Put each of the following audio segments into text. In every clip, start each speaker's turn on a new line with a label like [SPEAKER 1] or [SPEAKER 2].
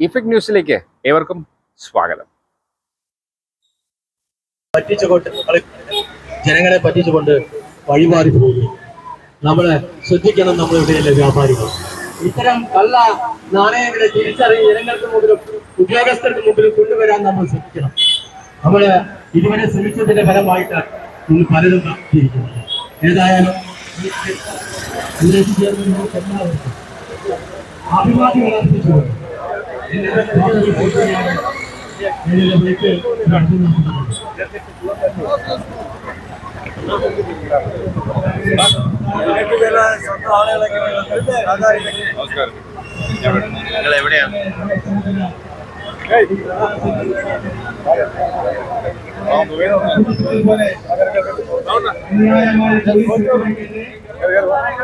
[SPEAKER 1] Effect ന്യൂസിലേക്ക് ഏവർക്കും സ്വാഗതം.
[SPEAKER 2] പറ്റിച്ചുകൊണ്ട് ജനങ്ങളെ പറ്റിച്ചുകൊണ്ട് വഴിമാറി പോകുന്നു. നമ്മളെ ശ്രദ്ധിക്കണം നമ്മൾ ഇവിടെയല്ലേ വ്യാപാരികൾ. ഇത്തരം കള്ള നാണയങ്ങളെ തിരിച്ചറിഞ്ഞ് ജനങ്ങൾക്ക് മുമ്പിലും ഉദ്യോഗസ്ഥർക്ക് മുമ്പിലും കൊണ്ടുവരാൻ നമ്മൾ ശ്രദ്ധിക്കണം. നമ്മൾ ഇതുവരെ ശ്രമിച്ചതിന്റെ ഫലമായിട്ട് ഇന്ന് പലരും പ്രാപ്തിയിരിക്കുന്നത് ഏതായാലും അഭിവാദ്യം എന്റെ വാക്കുകൾ പൂർത്തിയായി ഇതിലേക്ക് നടത്തുന്നുണ്ട്
[SPEAKER 3] നിങ്ങൾ എവിടെയാണ്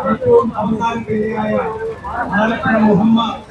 [SPEAKER 4] ഏറ്റവും അവസാനത്തിനായ ആലപ്പുഴ മുഹമ്മദ്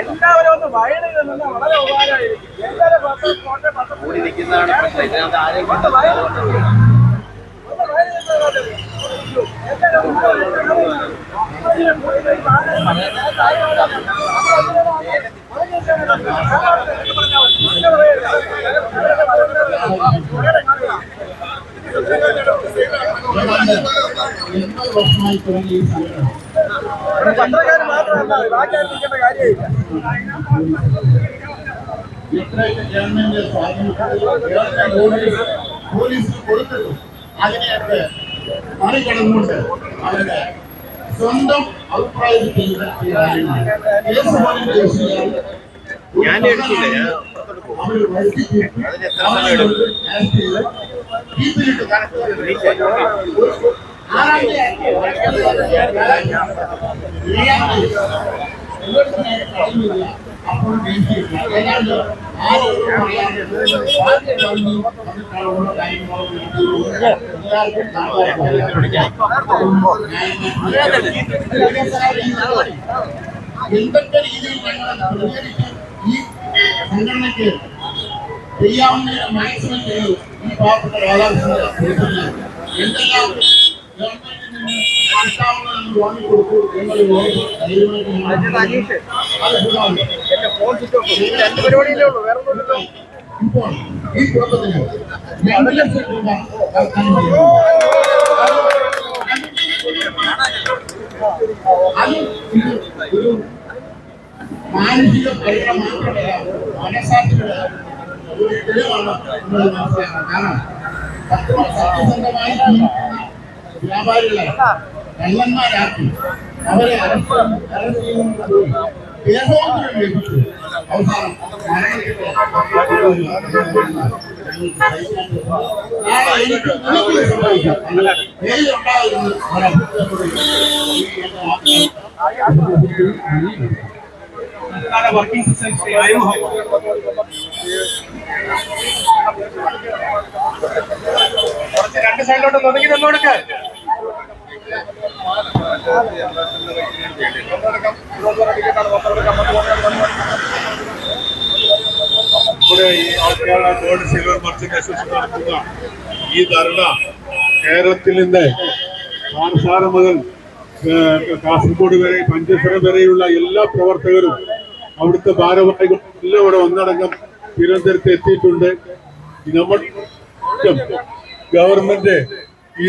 [SPEAKER 5] എല്ലാവരും ഒന്ന് വയലിൽ നിന്ന് വളരെ ഉപകാരമായിരിക്കും. എല്ലാവരും പത്ത് ഫോട്ടോ പത്ത്
[SPEAKER 3] കൂടി നിൽക്കുന്നതാണ് പ്രശ്നം. ഇതിനകത്ത് ആരെയും
[SPEAKER 2] എൺപത് വർഷമായി തുടങ്ങിയ സംഘടന
[SPEAKER 5] പത്രക്കാർ മാത്രമല്ല ബാക്കി ആയിരിക്കേണ്ട കാര്യമില്ല
[SPEAKER 2] എത്രയൊക്കെ ഗവൺമെന്റ് സ്വാധീനിച്ചത് പോലീസ് കൊടുത്തിട്ടും അതിനെയൊക്കെ മറികടന്നുകൊണ്ട് അവരുടെ സ്വന്തം അഭിപ്രായത്തിൽ ചെയ്ത കാര്യമാണ് കേസ് പോലും രജിസ്റ്റർ
[SPEAKER 3] ഞാൻ എടുക്കില്ല ഞാൻ
[SPEAKER 2] അവർ വരുത്തി
[SPEAKER 3] അതിന് എത്ര സമയം എടുക്കും
[SPEAKER 2] അറസ്റ്റ് ചെയ്ത് ജീപ്പിലിട്ട് കണക്ക് അപ്പോൾ എന്തൊക്കെ രീതിയിൽ ഞങ്ങൾ പ്രതികരിച്ച് ഈ സംഘടനയ്ക്ക് ചെയ്യാവുന്ന മാക്സിമം ചെയ്തു ഈ പാവപ്പെട്ട രാധാകൃഷ്ണന്റെ എന്തെല്ലാം ഗവൺമെന്റിൽ നിന്ന് കിട്ടാവുന്നതെന്ന് വാങ്ങിക്കൊടുത്തു
[SPEAKER 5] ഉള്ളൂ വേറെ ഒന്നും
[SPEAKER 2] ഇപ്പോൾ ഈ കുടുംബത്തിന് രണ്ട് ലക്ഷം രൂപ. അത് ഒരു മാനസിക പരിഗണന മാത്രമല്ല മനസാക്ഷിയുടെ ഒരു തെളിവാണ് നിങ്ങൾ മനസ്സിലാക്കണം കാരണം സത്യസന്ധമായി വ്യാപാരികളെ കള്ളന്മാരാക്കി അവരെ അറസ്റ്റ് ചെയ്യുന്നത് ലഭിച്ചു. അവസാനം എനിക്ക് സംഭവിക്കാം.
[SPEAKER 4] വർക്കിംഗ് കുറച്ച് രണ്ട് സൈഡിലോട്ട് തുടങ്ങി തന്നോടുക്ക്
[SPEAKER 6] നമ്മുടെ ഈ സിൽവർ മർച്ചന്റ് നടത്തുന്ന ഈ ധർണ കേരളത്തിൽ നിന്ന് മുതൽ കാസർഗോഡ് വരെ പഞ്ചസര വരെയുള്ള എല്ലാ പ്രവർത്തകരും അവിടുത്തെ ഭാരവാഹികളും എല്ലാം ഇവിടെ ഒന്നടങ്കം തിരുവനന്തപുരത്ത് എത്തിയിട്ടുണ്ട്. നമ്മൾ ഗവൺമെന്റ് ഈ